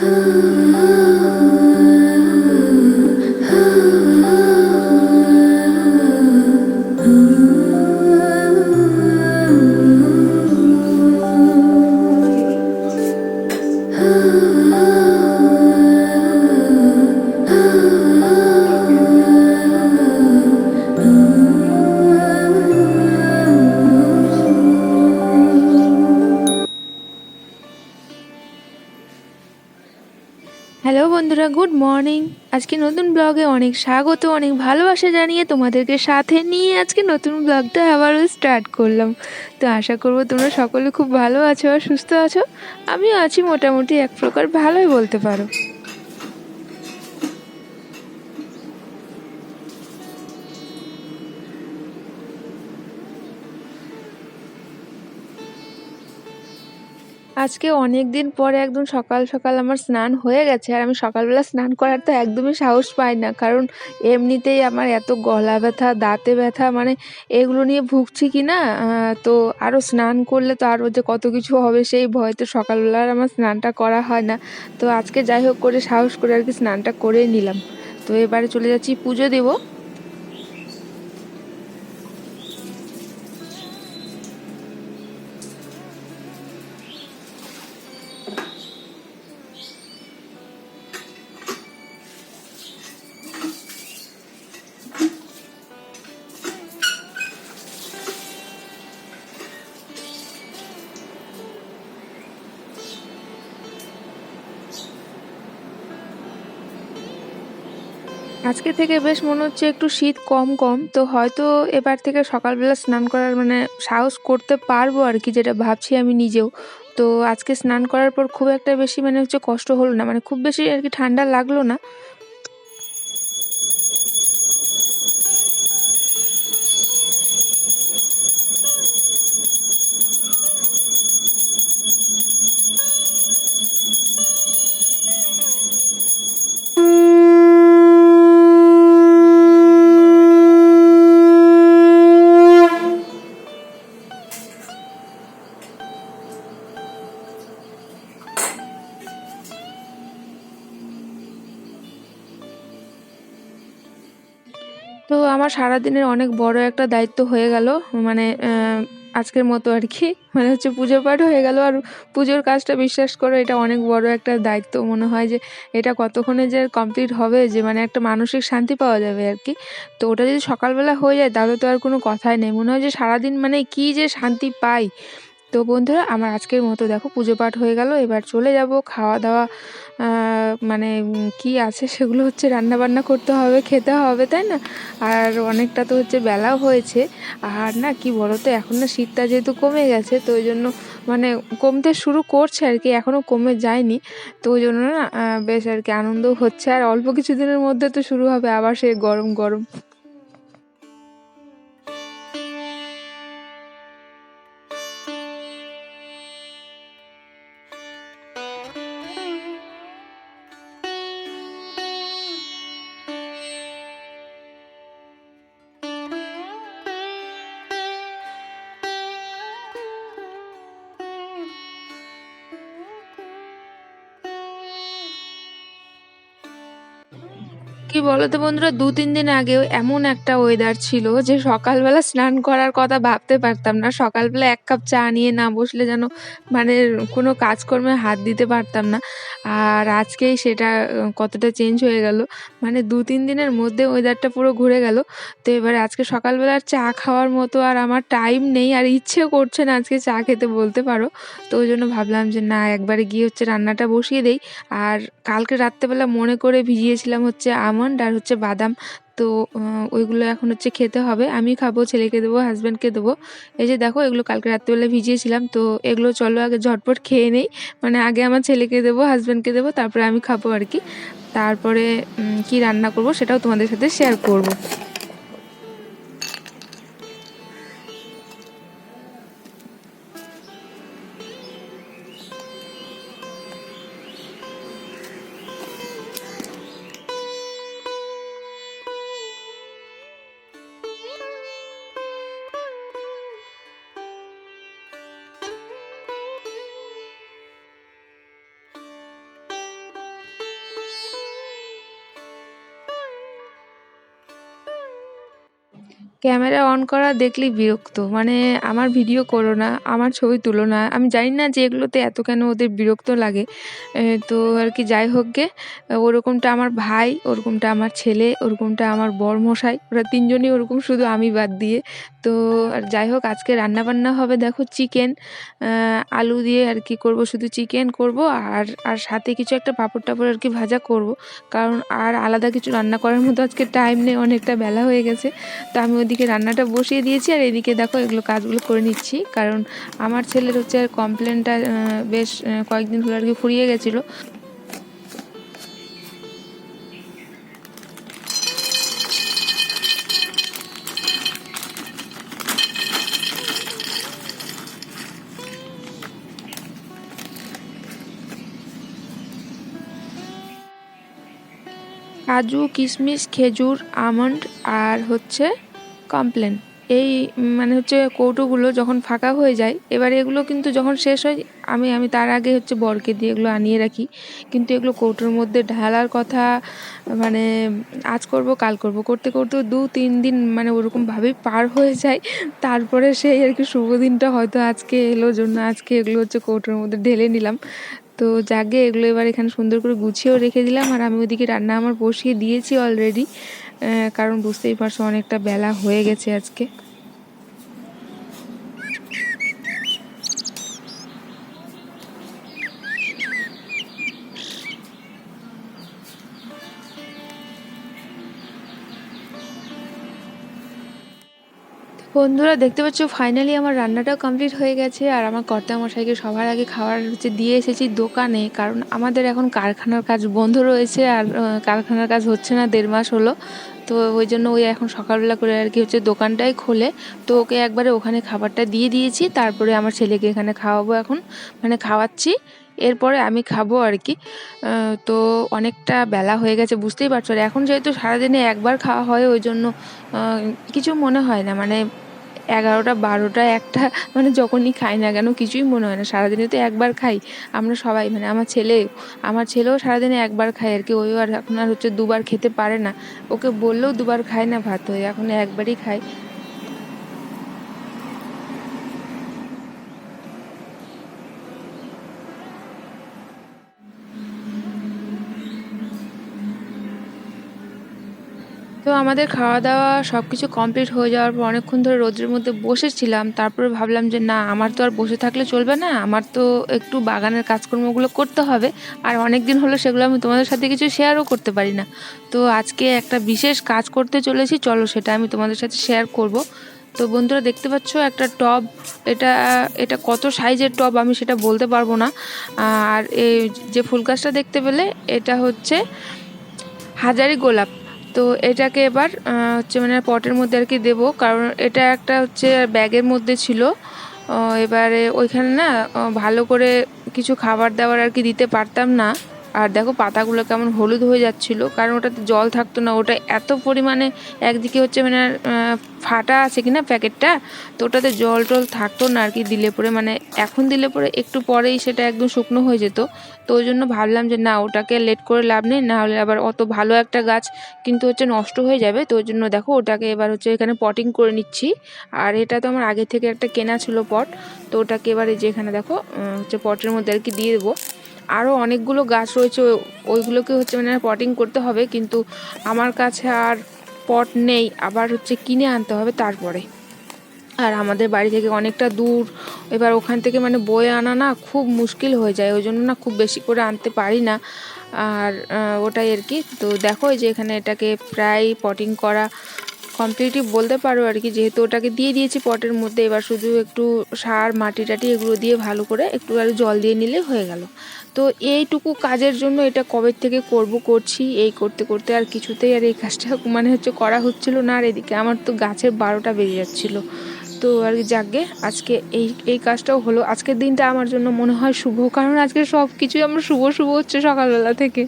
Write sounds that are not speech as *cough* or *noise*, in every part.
Oh, *laughs* oh. বন্ধুরা good morning আজকে নতুন ব্লগে অনেক স্বাগত, অনেক ভালোবাসা জানিয়ে তোমাদেরকে সাথে নিয়ে আজকে নতুন ব্লগটা আবারও স্টার্ট করলাম। তো আশা করব তোমরা সকলে খুব ভালো আছো আর সুস্থ আছো। আমিও আছি মোটামুটি, এক প্রকার ভালোই বলতে পারো। আজকে অনেক দিন পরে একদম সকাল সকাল আমার স্নান হয়ে গেছে আর আমি সকালবেলা স্নান করার তো একদমই সাহস পাই না। কারণ এমনিতেই আমার এত গলা ব্যথা, দাঁতে ব্যথা মানে এগুলো নিয়ে ভুগছি কি না? তো আরও স্নান করলে তো আরও যে কত কিছু হবে সেই ভয়তে সকালবেলা আর আমার স্নানটা করা হয় না। তো আজকে যাই হোক করে সাহস করে আর কি স্নানটা করে নিলাম। তো এবারে চলে যাচ্ছি পুজো দেবো। আজকে থেকে বেশ মনে হচ্ছে একটু শীত কম কম, তো হয়তো এবার থেকে সকালবেলা স্নান করার মানে সাহস করতে পারব আর কি, যেটা ভাবছি আমি নিজেও। তো আজকে স্নান করার পর খুব একটা বেশি মানে হচ্ছে কষ্ট হলো না মানে খুব বেশি আর কি ঠান্ডা লাগল না। আমার সারাদিনের অনেক বড় একটা দায়িত্ব হয়ে গেল মানে আজকের মতো আর কি। মানে হচ্ছে পুজো পাঠ হয়ে গেল আর পুজোর কাজটা বিশ্বাস করো, এটা অনেক বড় একটা দায়িত্ব। মনে হয় যে এটা কতক্ষণে যে কমপ্লিট হবে যে মানে একটা মানসিক শান্তি পাওয়া যাবে আর কি। তো ওটা যদি সকালবেলা হয়ে যায় তাহলে তো আর কোনো কথাই নেই। মনে হয় যে সারাদিন মানে কি যে শান্তি পাই। তো বন্ধুরা, আমার আজকের মতো দেখো পুজো পাঠ হয়ে গেল। এবার চলে যাব খাওয়া দাওয়া মানে কি আছে সেগুলো হচ্ছে রান্না বান্না করতে হবে, খেতে হবে, তাই না? আর অনেকটা তো হচ্ছে বেলাও হয়েছে। আর না, কি বলো তো এখন না শীতটা যেহেতু কমে গেছে, তো ওই জন্য মানে কমতে শুরু করছে আর কি এখনও কমে যায়নি। তো ওই জন্য না বেশ আর কি আনন্দ হচ্ছে। আর অল্প কিছুদিনের মধ্যে তো শুরু হবে, আবার সে গরম গরম কি বলতো বন্ধুরা দু তিন দিন আগেও এমন একটা ওয়েদার ছিল যে সকালবেলা স্নান করার কথা ভাবতে পারতাম না। সকালবেলা এক কাপ চা নিয়ে না বসলে যেন মানে কোনো কাজকর্মে হাত দিতে পারতাম না। আর আজকেই সেটা কতটা চেঞ্জ হয়ে গেল। মানে দু তিন দিনের মধ্যে ওয়েদারটা পুরো ঘুরে গেল। তো এবারে আজকে সকালবেলা চা খাওয়ার মতো আর আমার টাইম নেই আর ইচ্ছেও করছে না আজকে চা খেতে বলতে পারো। তো ওই জন্য ভাবলাম যে না, একবারে গিয়ে হচ্ছে রান্নাটা বসিয়ে দেই। আর কালকে রাত্রেবেলা মনে করে ভিজিয়েছিলাম হচ্ছে আমন্ড আর হচ্ছে বাদাম। তো ওইগুলো এখন হচ্ছে খেতে হবে। আমি খাব, ছেলেকে দেবো হাজব্যান্ডকে দেবো। এই যে দেখো, এগুলো কালকে রাত্রিবেলা ভিজিয়েছিলাম। তো, এগুলো চলো আগে ঝটপট খেয়ে নেই। মানে আগে আমার ছেলেকে দেবো হাজব্যান্ডকে দেবো, তারপরে আমি খাব আর কি। তারপরে কি রান্না করব সেটাও তোমাদের সাথে শেয়ার করব। ক্যামেরা অন করা দেখলেই বিরক্ত। মানে আমার ভিডিও করো না, আমার ছবি তুলো না। আমি জানি না যে এগুলোতে এত কেন ওদের বিরক্ত লাগে। তো আর কি যাই হোক গে, ওরকমটা আমার ভাই, ওরকমটা আমার ছেলে, ওরকমটা আমার বরমশাই। ওরা তিনজনই ওরকম শুধু আমি বাদ দিয়ে। তো আর যাই হোক আজকে রান্নাবান্না হবে দেখো চিকেন, আলু দিয়ে আর কি করব শুধু চিকেন করব আর আর সাথে কিছু একটা পাঁপড়-টাপড় আর কি ভাজা করব। কারণ আর আলাদা কিছু রান্না করার মতো আজকে টাইম নেই, অনেকটা বেলা হয়ে গেছে। তো আমি ওদিকে রান্নাটা বসিয়ে দিয়েছি আর এদিকে দেখো এগুলো কাজগুলো করে নিচ্ছি। কারণ আমার ছেলের হচ্ছে আর কমপ্লেনটা বেশ কয়েকদিন হলো আর কি ফুরিয়ে গেছিল। কাজু, কিশমিশ, খেজুর, আমন্ড আর হচ্ছে কমপ্লেন এই মানে হচ্ছে কৌটোগুলো যখন ফাঁকা হয়ে যায়, এবার এগুলো কিন্তু যখন শেষ হয়, আমি আমি তার আগে হচ্ছে বরকে দিয়ে এগুলো আনিয়ে রাখি। কিন্তু এগুলো কৌটোর মধ্যে ঢালার কথা মানে আজ করব, কাল করব, করতে করতে দু, তিন দিন মানে ওরকমভাবেই পার হয়ে যায়। তারপরে সেই আর কি শুভ দিনটা হয়তো আজকে এলো, জন্য আজকে এগুলো হচ্ছে কৌটোর মধ্যে ঢেলে নিলাম। তো যাকে এগুলো এবার এখানে সুন্দর করে গুছিয়েও রেখে দিলাম। আর আমি ওদিকে রান্না আমার বসিয়ে দিয়েছি অলরেডি কারণ বুঝতেই পারছ অনেকটা বেলা হয়ে গেছে আজকে। বন্ধুরা, দেখতে পাচ্ছ ফাইনালি আমার রান্নাটাও কমপ্লিট হয়ে গেছে। আর আমার কর্তামশাইকে সবার আগে খাবার হচ্ছে, দিয়ে এসেছি দোকানে। কারণ আমাদের এখন কারখানার কাজ বন্ধ রয়েছে, আর কারখানার কাজ হচ্ছে না, দেড় মাস হলো। তো ওই জন্য ওই এখন সকালবেলা করে আর কি হচ্ছে দোকানটাই খোলে। তো ওকে একবারে ওখানে খাবারটা দিয়ে দিয়েছি, তারপরে আমার ছেলেকে এখানে খাওয়াবো এখন। মানে খাওয়াচ্ছি, এরপরে আমি খাব আর কি। তো অনেকটা বেলা হয়ে গেছে, বুঝতেই পারছ। আর এখন যেহেতু সারাদিনে একবার খাওয়া হয়, ওই জন্য কিছু মনে হয় না। মানে এগারোটা, বারোটা, একটা মানে যখনই খাই না কেন কিছুই মনে হয় না। সারাদিনে তো একবার খাই। আমরা সবাই মানে আমার ছেলে, আমার ছেলেও সারাদিনে একবার খায় আর কি। ওই আর এখন আর হচ্ছে দুবার খেতে পারে না। ওকে বললেও দুবার খায় না ভাত হয়ে। এখন একবারই খায়। তো আমাদের খাওয়া দাওয়া সব কিছু কমপ্লিট হয়ে যাওয়ার পর অনেকক্ষণ ধরে রোদের মধ্যে বসেছিলাম। তারপরে ভাবলাম যে, না, আমার তো আর বসে থাকলে চলবে না। আমার তো একটু বাগানের কাজকর্মগুলো করতে হবে। আর অনেক দিন হলো সেগুলো আমি তোমাদের সাথে কিছু শেয়ারও করতে পারি না। তো আজকে একটা বিশেষ কাজ করতে চলেছি। চলো সেটা আমি তোমাদের সাথে শেয়ার করব। তো বন্ধুরা, দেখতে পাচ্ছ একটা টব। এটা এটা কত সাইজের টব আমি সেটা বলতে পারব না। আর এই যে ফুল গাছটা দেখতে পেলে, এটা হচ্ছে হাজারি গোলাপ। তো এটাকে এবার হচ্ছে মানে পটের মধ্যে আর কি দেবো। কারণ এটা একটা হচ্ছে ব্যাগের মধ্যে ছিল। এবারে ওইখানে না ভালো করে কিছু খাবার দাবার আর কি দিতে পারতাম না। আর দেখো পাতাগুলো কেমন হলুদ হয়ে যাচ্ছিল, কারণ ওটাতে জল থাকতো না, ওটা এত পরিমাণে একদিকে হচ্ছে মানে ফাটা আছে কিনা প্যাকেটটা, তো ওটাতে জল টল থাকতো না আর কি দিলে পরে মানে এখন দিলে পরে একটু পরেই সেটা একদম শুকনো হয়ে যেত। তো ওই জন্য ভাবলাম যে না, ওটাকে লেট করে লাভ নেই, না হলে আবার অত ভালো একটা গাছ কিন্তু হচ্ছে নষ্ট হয়ে যাবে, তো ওই জন্য দেখো ওটাকে এবার হচ্ছে এখানে পটিং করে নিচ্ছি। আর এটা তো আমার আগে থেকে একটা কেনা ছিল পট তো ওটাকে এবারে যেখানে দেখো হচ্ছে পটের মধ্যে আর কি দিয়ে দেবো। আরও অনেকগুলো গাছ রয়েছে ওইগুলোকে হচ্ছে মানে পটিং করতে হবে, কিন্তু আমার কাছে আর পট নেই, আবার হচ্ছে কিনে আনতে হবে তারপরে। আর আমাদের বাড়ি থেকে অনেকটা দূর, এবার ওখান থেকে মানে বয়ে আনা না খুব মুশকিল হয়ে যায়, ওই জন্য না খুব বেশি করে আনতে পারি না। আর ওটাই আর কি। তো দেখো যে এখানে এটাকে প্রায় পটিং করা কমপ্লিটই বলতে পারো আর কি, যেহেতু ওটাকে দিয়ে দিয়েছি পটের মধ্যে, এবার শুধু একটু সার, মাটি টাটি এগুলো দিয়ে ভালো করে একটু আর জল দিয়ে নিলে হয়ে গেল। তো এইটুকু কাজের জন্য এটা কবে থেকে করব, করছি, এই করতে করতে আর কিছুতেই আর এই কাজটা *laughs* মানে হচ্ছে করা হচ্ছিল না, আর এদিকে আমার তো গাছের বারোটা বেজে যাচ্ছিল। তো আর কি যাকে আজকে এই এই কাজটাও হলো। আজকের দিনটা আমার জন্য মনে হয় শুভ, কারণ আজকে সব কিছুই আমার শুভ শুভ হচ্ছে সকালবেলা থেকে।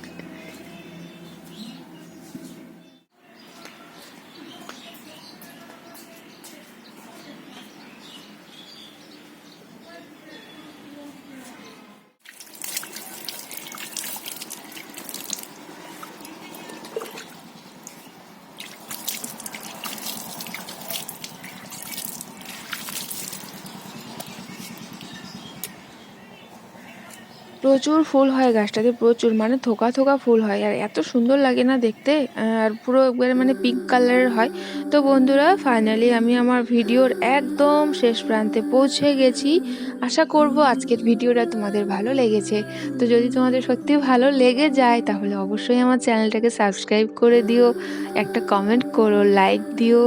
প্রচুর ফুল হয় গাছটাতে, প্রচুর মানে থোকা থোকা ফুল হয়। আর এত সুন্দর লাগে না দেখতে, আর পুরো একবারে মানে পিঙ্ক কালারের হয়। তো বন্ধুরা ফাইনালি আমি আমার ভিডিওর একদম শেষ প্রান্তে পৌঁছে গেছি। আশা করব আজকের ভিডিওটা তোমাদের ভালো লেগেছে। তো যদি তোমাদের সত্যি ভালো লেগে যায়, তাহলে অবশ্যই আমার চ্যানেলটাকে সাবস্ক্রাইব করে দিও, একটা কমেন্ট করো লাইক দিও।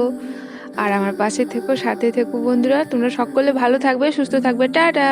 আর আমার পাশে থেকো, সাথে থেকো বন্ধুরা, তোমরা সকলে ভালো থাকবে, সুস্থ থাকবে, টাটা!